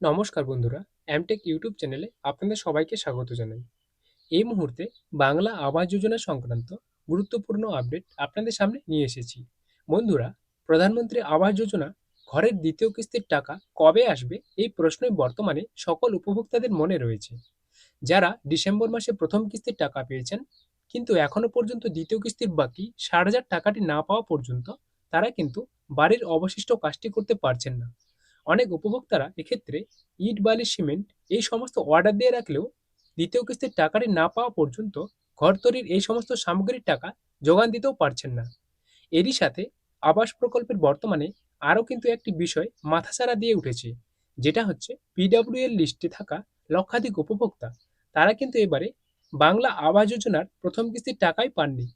নমস্কার বন্ধুরা MTech YouTube চ্যানেলে আপনাদের সবাইকে স্বাগত জানাই। এই মুহূর্তে বাংলা আবাস যোজনা সংক্রান্ত গুরুত্বপূর্ণ আপডেট আপনাদের সামনে নিয়ে এসেছি। বন্ধুরা, প্রধানমন্ত্রী আবাস যোজনা ঘরের দ্বিতীয় কিস্তির টাকা কবে আসবে এই প্রশ্নই বর্তমানে সকল উপভোক্তাদের মনে রয়েছে। যারা ডিসেম্বর মাসে প্রথম কিস্তির টাকা পেয়েছেন, কিন্তু এখনও পর্যন্ত দ্বিতীয় কিস্তির বাকি ষাট হাজার টাকাটি না পাওয়া পর্যন্ত তারা কিন্তু বাড়ির অবশিষ্ট কাজটি করতে পারছেন না। অনেক উপভোক্তারা এক্ষেত্রে ইট, বালি, সিমেন্ট এই সমস্ত অর্ডার দিয়ে রাখলেও দ্বিতীয় কিস্তির টাকাটি না পাওয়া পর্যন্ত ঘর তৈরির এই সমস্ত সামগ্রীর টাকা যোগান দিতেও পারছেন না। এরই সাথে আবাস প্রকল্পের বর্তমানে আরও কিন্তু একটি বিষয় মাথাচাড়া দিয়ে উঠেছে, যেটা হচ্ছে পিডাব্লিউ এর লিস্টে থাকা লক্ষাধিক উপভোক্তা, তারা কিন্তু এবারে বাংলা আবাস যোজনার প্রথম কিস্তির টাকাই পাননি।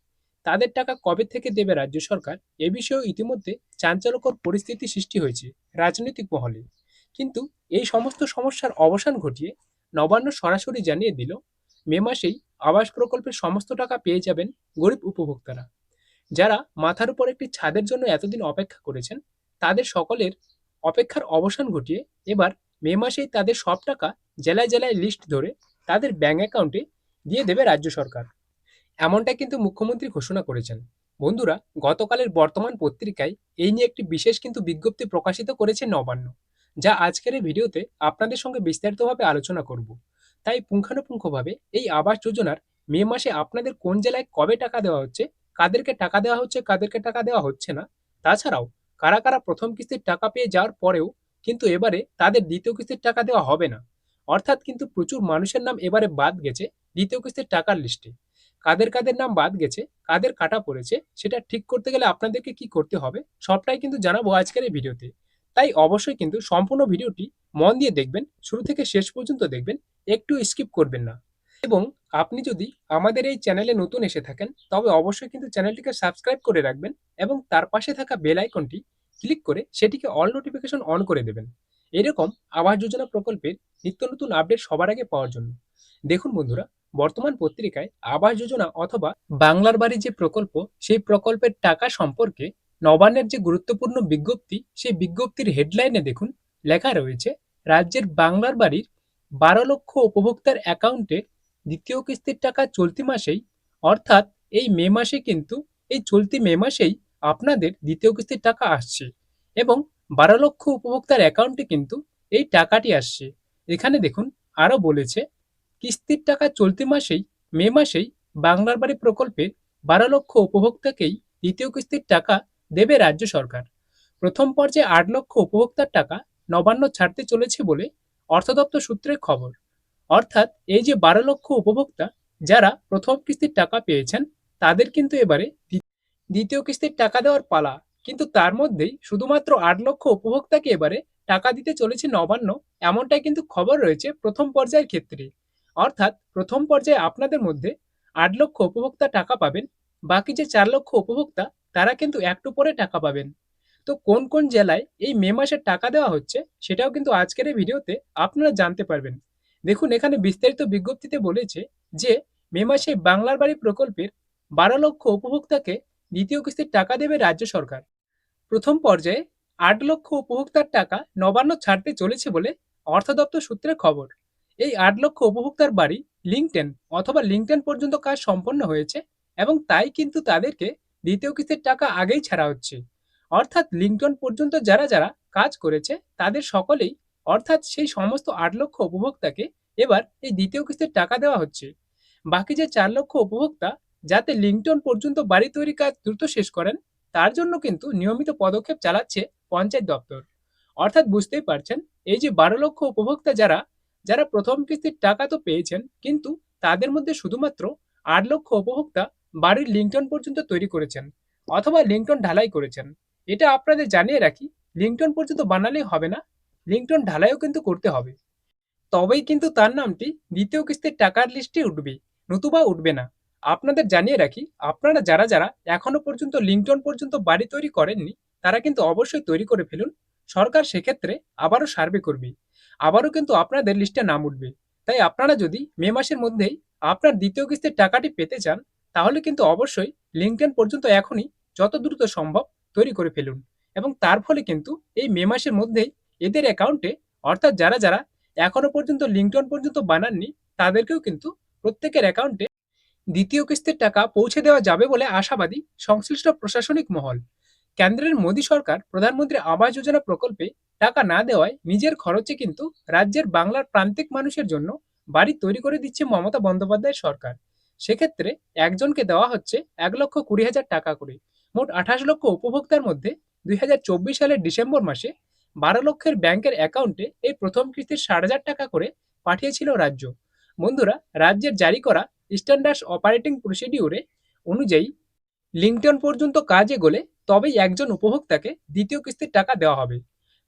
তাদের টাকা কবে থেকে দেবে রাজ্য সরকার এ বিষয়েও ইতিমধ্যে চাঞ্চল্যকর পরিস্থিতি সৃষ্টি হয়েছে রাজনৈতিক মহলে। কিন্তু এই সমস্ত সমস্যার অবসান ঘটিয়ে নবান্ন সরাসরি জানিয়ে দিল, মে মাসেই আবাস প্রকল্পের সমস্ত টাকা পেয়ে যাবেন গরিব উপভোক্তারা। যারা মাথার উপর একটি ছাদের জন্য এতদিন অপেক্ষা করেছেন, তাদের সকলের অপেক্ষার অবসান ঘটিয়ে এবার মে মাসেই তাদের সব টাকা জেলায় জেলায় লিস্ট ধরে তাদের ব্যাঙ্ক অ্যাকাউন্টে দিয়ে দেবে রাজ্য সরকার। এমনটা কিন্তু মুখ্যমন্ত্রী ঘোষণা করেছেন। বন্ধুরা, গতকালের বর্তমান পত্রিকায় এই নিয়ে একটি বিশেষ কিন্তু বিজ্ঞপ্তি প্রকাশিত করেছে নবান্ন, যা আজকের এই ভিডিওতে আপনাদের সঙ্গে বিস্তারিতভাবে আলোচনা করব। তাই পুঙ্খানুপুঙ্খভাবে এই আবাস যোজনার মে মাসে আপনাদের কোন জেলায় কবে টাকা দেওয়া হচ্ছে, কাদেরকে টাকা দেওয়া হচ্ছে, কাদেরকে টাকা দেওয়া হচ্ছে না, তাছাড়াও কারা কারা প্রথম কিস্তির টাকা পেয়ে যাওয়ার পরেও কিন্তু এবারে তাদের দ্বিতীয় কিস্তির টাকা দেওয়া হবে না। অর্থাৎ কিন্তু প্রচুর মানুষের নাম এবারে বাদ গেছে দ্বিতীয় কিস্তির টাকার লিস্টে। কাদের কাদের নাম বাদ গেছে, কাদের কাটা পড়েছে, সেটা ঠিক করতে গেলে আপনাদেরকে কি করতে হবে, সবটাই কিন্তু জানাব আজকের এই ভিডিওতে। তাই অবশ্যই কিন্তু সম্পূর্ণ ভিডিওটি মন দিয়ে দেখবেন, শুরু থেকে শেষ পর্যন্ত দেখবেন, একটু স্কিপ করবেন না। এবং আপনি যদি আমাদের এই চ্যানেলে নতুন এসে থাকেন, তবে অবশ্যই কিন্তু চ্যানেলটিকে সাবস্ক্রাইব করে রাখবেন এবং তার পাশে থাকা বেল আইকনটি ক্লিক করে সেটিকে অল নোটিফিকেশন অন করে দেবেন। এরকম আবাস যোজনা প্রকল্পের নিত্য নতুন আপডেট সবার আগে পাওয়ার জন্য। দেখুন বন্ধুরা বর্তমান পত্রিকায় আবাস যোজনা অথবা বাংলার বাড়ি যে প্রকল্প, সেই প্রকল্পের টাকা সম্পর্কে নবান্নের যে গুরুত্বপূর্ণ বিজ্ঞপ্তি, সেই বিজ্ঞপ্তির হেডলাইনে দেখুন, লেখা রয়েছে, রাজ্যের বাংলার বাড়ির বারো লক্ষ উপভোক্তার অ্যাকাউন্টে দ্বিতীয় কিস্তির টাকা চলতি মাসেই, অর্থাৎ এই মে মাসে কিন্তু, এই চলতি মে মাসেই আপনাদের দ্বিতীয় কিস্তির টাকা আসছে এবং বারো লক্ষ উপভোক্তার অ্যাকাউন্টে কিন্তু এই টাকাটি আসছে। এখানে দেখুন, আরও বলেছে কিস্তির টাকা চলতি মাসেই, মে মাসেই বাংলার বাড়ি প্রকল্পের বারো লক্ষ উপভোক্তাকেই দ্বিতীয় কিস্তির টাকা দেবে রাজ্য সরকার। প্রথম পর্যায়ে আট লক্ষ উপভোক্তার টাকা নবান্ন ছাড়তে চলেছে বলে অর্থ দপ্তর সূত্রের খবর। অর্থাৎ এই যে বারো লক্ষ উপভোক্তা যারা প্রথম কিস্তির টাকা পেয়েছেন, তাদের কিন্তু এবারে দ্বিতীয় কিস্তির টাকা দেওয়ার পালা। কিন্তু তার মধ্যেই শুধুমাত্র আট লক্ষ উপভোক্তাকে এবারে টাকা দিতে চলেছে নবান্ন, এমনটাই কিন্তু খবর রয়েছে প্রথম পর্যায়ের ক্ষেত্রে। অর্থাৎ প্রথম পর্যায়ে আপনাদের মধ্যে আট লক্ষ উপভোক্তা টাকা পাবেন, বাকি যে চার লক্ষ উপভোক্তা, তারা কিন্তু একটু পরে টাকা পাবেন। তো কোন কোন জেলায় এই মে মাসের টাকা দেওয়া হচ্ছে, সেটাও কিন্তু আজকের এই ভিডিওতে আপনারা জানতে পারবেন। দেখুন, এখানে বিস্তারিত বিজ্ঞপ্তিতে বলেছে যে, মে মাসে বাংলার বাড়ি প্রকল্পের বারো লক্ষ উপভোক্তাকে দ্বিতীয় কিস্তির টাকা দেবে রাজ্য সরকার। প্রথম পর্যায়ে আট লক্ষ উপভোক্তার টাকা নবান্ন ছাড়তে চলেছে বলে অর্থ দপ্তর সূত্রে খবর। এই আট লক্ষ উপভোক্তার বাড়ি লিঙ্কটেন অথবা লিঙ্কটেন পর্যন্ত কাজ সম্পন্ন হয়েছে এবং তাই কিন্তু তাদেরকে দ্বিতীয় কিস্তির টাকা আগেই ছাড়া হচ্ছে। অর্থাৎ লিঙ্কটন পর্যন্ত যারা যারা কাজ করেছে, তাদের সকলেই অর্থাৎ সেই সমস্ত আট লক্ষ উপভোক্তাকে এবার এই দ্বিতীয় কিস্তির টাকা দেওয়া হচ্ছে। বাকি যে চার লক্ষ উপভোক্তা যাতে লিঙ্কটন পর্যন্ত বাড়ি তৈরি কাজ দ্রুত শেষ করেন, তার জন্য কিন্তু নিয়মিত পদক্ষেপ চালাচ্ছে পঞ্চায়েত দপ্তর। অর্থাৎ বুঝতেই পারছেন, এই যে বারো লক্ষ উপভোক্তা যারা যারা প্রথম কিস্তির টাকা তো পেয়েছেন, কিন্তু তাদের মধ্যে শুধুমাত্র আট লক্ষ উপভোক্তা বাড়ির লিঙ্কটন পর্যন্ত তৈরি করেছেন অথবা লিঙ্কটন ঢালাই করেছেন। এটা আপনাদের জানিয়ে রাখি, লিঙ্কটন পর্যন্ত বানালেই হবে না, লিঙ্কটন ঢালাইও কিন্তু করতে হবে। তবেই কিন্তু তার নামটি দ্বিতীয় কিস্তির টাকার লিস্টে উঠবে, নতুবা উঠবে না। আপনাদের জানিয়ে রাখি, আপনারা যারা যারা এখনও পর্যন্ত লিঙ্কটন পর্যন্ত বাড়ি তৈরি করেননি, তারা কিন্তু অবশ্যই তৈরি করে ফেলুন। সরকার সেক্ষেত্রে আবারও সার্ভে করবে। আবারও কিন্তু আপনাদের লিস্টে নাম উঠবে। তাই আপনারা যদি মে মাসের মধ্যেই আপনার দ্বিতীয় কিস্তির টাকাটি পেতে চান, তাহলে কিন্তু অবশ্যই লিঙ্কডইন পর্যন্ত এখনই যত দ্রুত সম্ভব তৈরি করে ফেলুন। এবং তার ফলে কিন্তু এই মে মাসের মধ্যেই এদের অ্যাকাউন্টে অর্থাৎ যারা যারা এখনও পর্যন্ত লিঙ্কটন পর্যন্ত বানাননি, তাদেরকেও কিন্তু প্রত্যেকের অ্যাকাউন্টে দ্বিতীয় কিস্তির টাকা পৌঁছে দেওয়া যাবে বলে আশাবাদী সংশ্লিষ্ট প্রশাসনিক মহল। কেন্দ্রের মোদী সরকার প্রধানমন্ত্রী আবাস যোজনা প্রকল্পে টাকা না দেওয়ায় নিজের খরচে কিন্তু রাজ্যের বাংলার প্রান্তিক মানুষের জন্য বাড়ি তৈরি করে দিচ্ছে মমতা বন্দ্যোপাধ্যায় সরকার। সেক্ষেত্রে একজনকে দেওয়া হচ্ছে এক লক্ষ কুড়ি হাজার টাকা করে। মোট আঠাশ লক্ষ উপভোক্তার মধ্যে দুই হাজার চব্বিশ সালের ডিসেম্বর মাসে বারো লক্ষের ব্যাংকের অ্যাকাউন্টে এই প্রথম কিস্তির ষাট হাজার টাকা করে পাঠিয়েছিল রাজ্য। বন্ধুরা, রাজ্যের জারি করা স্ট্যান্ডার্ড অপারেটিং প্রসিডিউরে অনুযায়ী লিঙ্কটন পর্যন্ত কাজে এগোলে তবেই একজন উপভোক্তাকে দ্বিতীয় কিস্তির টাকা দেওয়া হবে।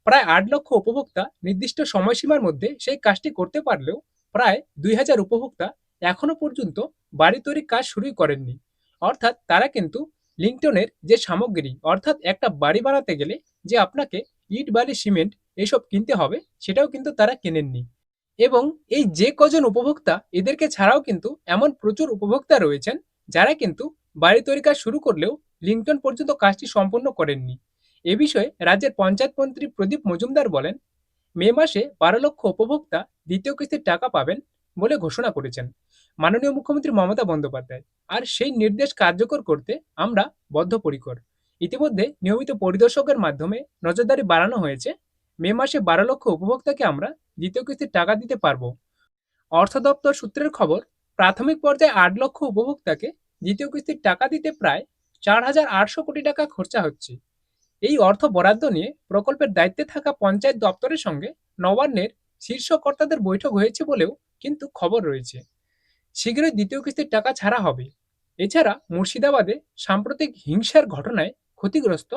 প্রায় আট লক্ষ উপভোক্তা নির্দিষ্ট সময়সীমার মধ্যে সেই কাজটি করতে পারলেও প্রায় দুই হাজার উপভোক্তা এখনও পর্যন্ত বাড়ি তৈরির কাজ শুরুই করেননি। অর্থাৎ তারা কিন্তু লিঙ্কটনের যে সামগ্রী, অর্থাৎ একটা বাড়ি বানাতে গেলে যে আপনাকে ইট, বালি, সিমেন্ট এসব কিনতে হবে, সেটাও কিন্তু তারা কেনেননি। এবং এই যে কজন উপভোক্তা, এদেরকে ছাড়াও কিন্তু এমন প্রচুর উপভোক্তা রয়েছেন, যারা কিন্তু বাড়ি তৈরি কাজ শুরু করলেও লিঙ্কটন পর্যন্ত কাজটি সম্পন্ন করেননি। এ বিষয়ে রাজ্যের পঞ্চায়েত মন্ত্রী প্রদীপ মজুমদার বলেন, মে মাসে বারো লক্ষ উপভোক্তা দ্বিতীয় কিস্তির টাকা পাবেন বলে ঘোষণা করেছেন মাননীয় মুখ্যমন্ত্রী মমতা বন্দ্যোপাধ্যায়। আর সেই নির্দেশ কার্যকর করতে আমরা বদ্ধপরিকর। ইতিমধ্যে নিয়মিত পরিদর্শকের মাধ্যমে নজরদারি বাড়ানো হয়েছে, মে মাসে বারো লক্ষ উপভোক্তাকে আমরা দ্বিতীয় কিস্তির টাকা দিতে পারব। অর্থ দপ্তর সূত্রের খবর, প্রাথমিক পর্যায়ে আট লক্ষ উপভোক্তাকে দ্বিতীয় কিস্তির টাকা দিতে প্রায় চার হাজার আটশো কোটি টাকা খরচা হচ্ছে। এই অর্থ বরাদ্দ নিয়ে প্রকল্পের দায়িত্বে থাকা পঞ্চায়েত দপ্তরের সঙ্গে নবান্নের শীর্ষ কর্তাদের বৈঠক হয়েছে বলেও কিন্তু খবর রয়েছে। শীঘ্রই দ্বিতীয় কিস্তির টাকা ছাড়া হবে। এছাড়া মুর্শিদাবাদে সাম্প্রতিক হিংসার ঘটনায় ক্ষতিগ্রস্ত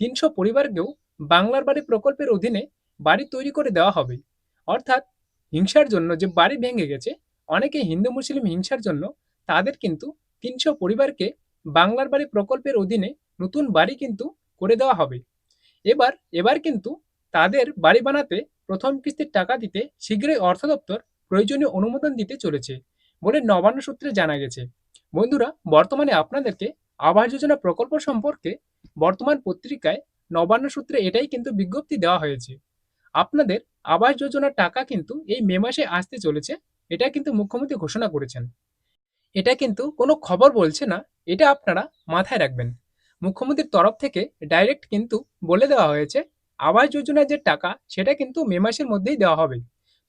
তিনশো পরিবারকেও বাংলার বাড়ি প্রকল্পের অধীনে বাড়ি তৈরি করে দেওয়া হবে। অর্থাৎ হিংসার জন্য যে বাড়ি ভেঙে গেছে, অনেকে হিন্দু মুসলিম হিংসার জন্য তাদের কিন্তু তিনশো পরিবারকে বাংলার বাড়ি প্রকল্পের অধীনে নতুন বাড়ি কিন্তু করে দেওয়া হবে। এবার এবার কিন্তু তাদের বাড়ি বানাতে প্রথম কিস্তির টাকা দিতে শীঘ্রই অর্থ দপ্তর প্রয়োজনীয় অনুমোদন দিতে চলেছে বলে নবান্ন সূত্রে জানা গেছে। বন্ধুরা, বর্তমানে আপনাদেরকে আবাস যোজনা প্রকল্প সম্পর্কে বর্তমান পত্রিকায় নবান্ন সূত্রে এটাই কিন্তু বিজ্ঞপ্তি দেওয়া হয়েছে। আপনাদের আবাস যোজনার টাকা কিন্তু এই মে মাসে আসতে চলেছে, এটা কিন্তু মুখ্যমন্ত্রী ঘোষণা করেছেন। এটা কিন্তু কোনো খবর বলছে না, এটা আপনারা মাথায় রাখবেন। মুখ্যমন্ত্রীর তরফ থেকে ডাইরেক্ট কিন্তু বলে দেওয়া হয়েছে, আবাস যোজনার যে টাকা, সেটা কিন্তু মে মাসের মধ্যেই দেওয়া হবে।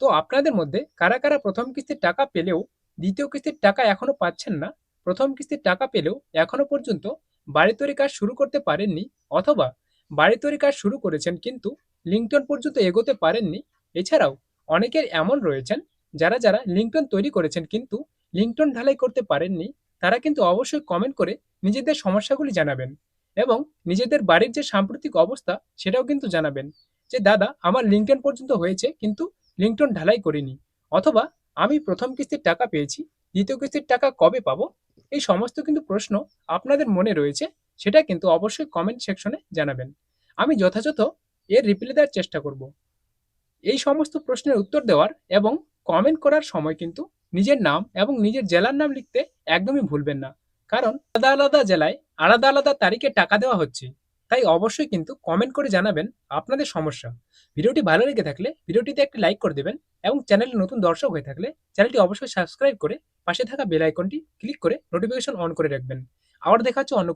তো আপনাদের মধ্যে কারা কারা প্রথম কিস্তির টাকা পেলেও, দ্বিতীয় কিস্তির টাকা এখনও পাচ্ছেন না, প্রথম কিস্তির টাকা পেলেও এখনও পর্যন্ত বাড়ি তৈরি কাজ শুরু করতে পারেননি অথবা বাড়ি তৈরি কাজ শুরু করেছেন কিন্তু লিঙ্কটন পর্যন্ত এগোতে পারেননি। এছাড়াও অনেকের এমন রয়েছেন, যারা যারা লিঙ্কটন তৈরি করেছেন কিন্তু লিঙ্কটন ঢালাই করতে পারেননি তারা কিন্তু অবশ্যই কমেন্ট করে নিজেদের সমস্যাগুলি জানাবেন এবং নিজেদের বাড়ির যে সাম্প্রতিক অবস্থা সেটাও কিন্তু জানাবেন। যে, দাদা, আমার লিঙ্কটন পর্যন্ত হয়েছে, কিন্তু লিঙ্কটন ঢালাই করিনি। অথবা আমি প্রথম কিস্তির টাকা পেয়েছি, দ্বিতীয় কিস্তির টাকা কবে পাবো? এই সমস্ত কিন্তু প্রশ্ন আপনাদের মনে রয়েছে, সেটা কিন্তু অবশ্যই কমেন্ট সেকশনে জানাবেন। আমি যথাযথ এর রিপ্লাই দেওয়ার চেষ্টা করব। এই সমস্ত প্রশ্নের উত্তর দেওয়ার এবং কমেন্ট করার সময় কিন্তু নিজের নাম এবং নিজের জেলার নাম লিখতে একদমই ভুলবেন না। কারণ আলাদা আলাদা জেলায় আলাদা আলাদা তারিখে টাকা দেওয়া হচ্ছে। তাই অবশ্যই কিন্তু কমেন্ট করে জানাবেন আপনাদের সমস্যা। ভিডিওটি ভালো লেগে থাকলে ভিডিওটিতে একটি লাইক করে দেবেন এবং চ্যানেলে নতুন দর্শক হয়ে থাকলে চ্যানেলটি অবশ্যই সাবস্ক্রাইব করে পাশে থাকা বেল আইকনটি ক্লিক করে নোটিফিকেশন অন করে রাখবেন। আবার দেখা হচ্ছে অন্য